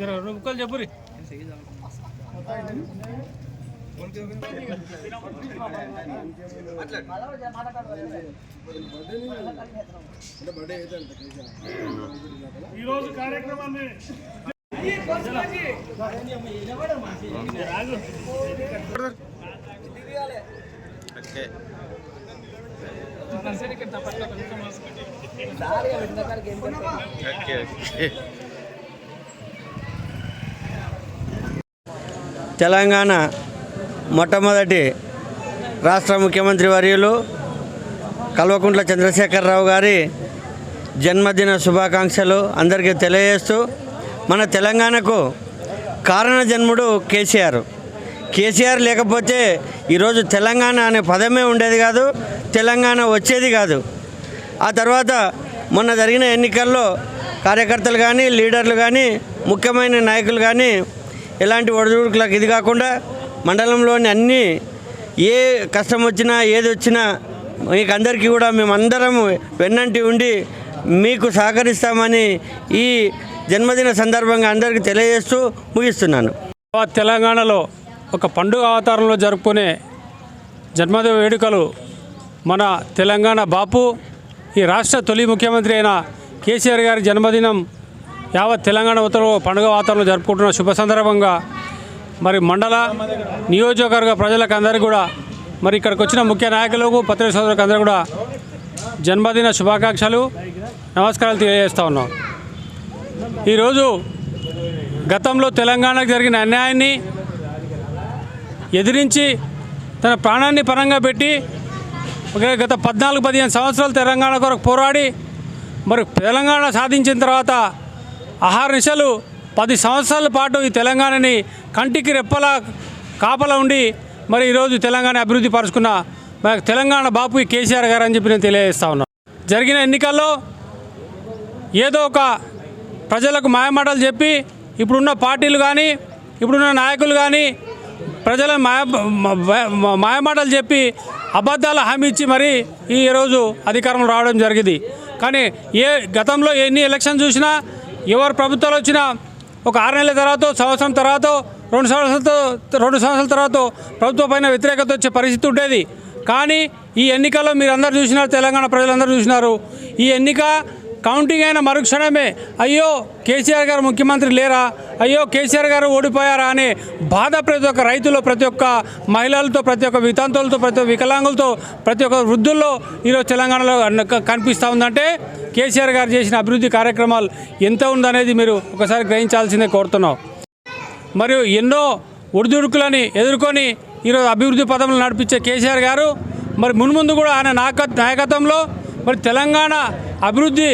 రెండు ముక్కలు చెప్పురి ఈరోజు కార్యక్రమాన్ని తెలంగాణ మొట్టమొదటి రాష్ట్ర ముఖ్యమంత్రి వర్యులు కల్వకుంట్ల చంద్రశేఖరరావు గారి జన్మదిన శుభాకాంక్షలు అందరికీ తెలియజేస్తూ మన తెలంగాణకు కారణ జన్ముడు కేసీఆర్. కేసీఆర్ లేకపోతే ఈరోజు తెలంగాణ అనే పదమే ఉండేది కాదు తెలంగాణ వచ్చేది కాదు. ఆ తర్వాత మొన్న జరిగిన ఎన్నికల్లో కార్యకర్తలు కానీ లీడర్లు కానీ ముఖ్యమైన నాయకులు కానీ ఎలాంటి ఒడిదుడుకులకు ఇది కాకుండా మండలంలోని అన్ని ఏ కష్టం వచ్చినా ఏది వచ్చినా మీకు అందరికీ కూడా మేమందరం వెన్నంటి ఉండి మీకు సహకరిస్తామని ఈ జన్మదిన సందర్భంగా అందరికీ తెలియజేస్తూ ముగిస్తున్నాను. తెలంగాణలో ఒక పండుగ అవతారంలో జరుపుకునే జన్మదిన వేడుకలు మన తెలంగాణ బాపు ఈ రాష్ట్ర తొలి ముఖ్యమంత్రి అయిన కేసీఆర్ గారి జన్మదినం యావత్ తెలంగాణ ఉత్తర పండుగ వాతావరణం జరుపుకుంటున్న శుభ సందర్భంగా మరి మండల నియోజకవర్గ ప్రజలకు అందరికీ కూడా మరి ఇక్కడికి వచ్చిన ముఖ్య నాయకులకు పత్రిక సోదరులకు అందరూ కూడా జన్మదిన శుభాకాంక్షలు నమస్కారాలు తెలియజేస్తా ఉన్నాం. ఈరోజు గతంలో తెలంగాణకు జరిగిన అన్యాయాన్ని ఎదిరించి తన ప్రాణాన్ని పరంగా పెట్టి ఒక గత పద్నాలుగు పదిహేను సంవత్సరాలు తెలంగాణ కొరకు పోరాడి మరి తెలంగాణ సాధించిన తర్వాత ఆహార నిశలు పది సంవత్సరాల పాటు ఈ తెలంగాణని కంటికి రెప్పలా కాపలా ఉండి మరి ఈరోజు తెలంగాణ అభివృద్ధి పరుచుకున్న మన తెలంగాణ బాపు కేసీఆర్ గారు అని చెప్పి నేను తెలియజేస్తా ఉన్నాను జరిగిన ఎన్నికల్లో ఏదో ఒక ప్రజలకు మాయమాటలు చెప్పి ఇప్పుడున్న పార్టీలు కానీ ఇప్పుడున్న నాయకులు కానీ ప్రజల మాయ మాయమాటలు చెప్పి అబద్ధాలు హామీ ఇచ్చి మరి ఈరోజు అధికారంలో రావడం జరిగింది. కానీ ఏ గతంలో ఎన్ని ఎలక్షన్ చూసినా ఎవరు ప్రభుత్వాలు వచ్చినా ఒక ఆరు నెలల తర్వాత సంవత్సరం తర్వాత రెండు సంవత్సరాలతో రెండు సంవత్సరాల తర్వాత ప్రభుత్వం పైన వ్యతిరేకత వచ్చే పరిస్థితి ఉండేది. కానీ ఈ ఎన్నికల్లో మీరు అందరు చూసినారు తెలంగాణ ప్రజలందరూ చూసినారు. ఈ ఎన్నిక కౌంటింగ్ అయిన మరుక్షణమే అయ్యో కేసీఆర్ గారు ముఖ్యమంత్రి లేరా? అయ్యో కేసీఆర్ గారు ఓడిపోయారా అనే బాధ ప్రతి ఒక్క రైతులో ప్రతి ఒక్క మహిళలతో ప్రతి ఒక్క వితంతులతో ప్రతి ఒక్క వికలాంగులతో ప్రతి ఒక్క వృద్ధుల్లో ఈరోజు తెలంగాణలో కనిపిస్తూ ఉందంటే కేసీఆర్ గారు చేసిన అభివృద్ధి కార్యక్రమాలు ఎంత ఉందనేది మీరు ఒకసారి గ్రహించాల్సిందే కోరుతున్నాం. మరియు ఎన్నో ఒడిదుడుకులని ఎదుర్కొని ఈరోజు అభివృద్ధి పదంలో నడిపించే కేసీఆర్ గారు మరి మున్ముందు కూడా ఆయన నాయక నాయకత్వంలో మరి తెలంగాణ అభివృద్ధి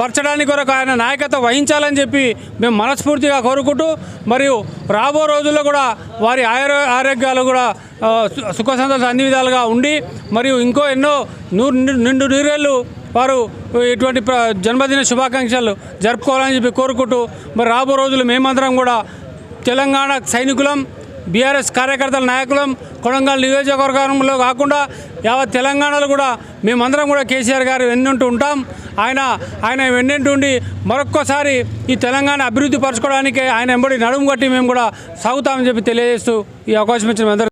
పరచడానికి కొరకు ఆయన నాయకత్వం వహించాలని చెప్పి మేము మనస్ఫూర్తిగా కోరుకుంటూ మరియు రాబో రోజుల్లో కూడా వారి ఆరో ఆరోగ్యాలు కూడా సు- సుఖ సంతోషాలు అన్ని విధాలుగా ఉండి మరియు ఇంకో ఎన్నో నూరు నిండు నీరేళ్ళు వారు ఇటువంటి ప్ర- జన్మదిన శుభాకాంక్షలు జరుపుకోవాలని చెప్పి కోరుకుంటూ మరి రాబో రోజులు మేమందరం కూడా తెలంగాణ సైనికులం బీఆర్ఎస్ కార్యకర్తల నాయకులం కొడంగల్ నియోజకవర్గంలో కాకుండా యావత్ తెలంగాణలో కూడా మేమందరం కూడా కేసీఆర్ గారు వెన్నుంటూ ఉంటాం. ఆయన ఆయన వెన్నంటూ ఉండి మరొక్కసారి ఈ తెలంగాణ అభివృద్ధి పరచుకోవడానికి ఆయన ఎంబడి నడుము కట్టి మేము కూడా సాగుతామని చెప్పి తెలియజేస్తూ ఈ అవకాశం ఇచ్చిన అందరూ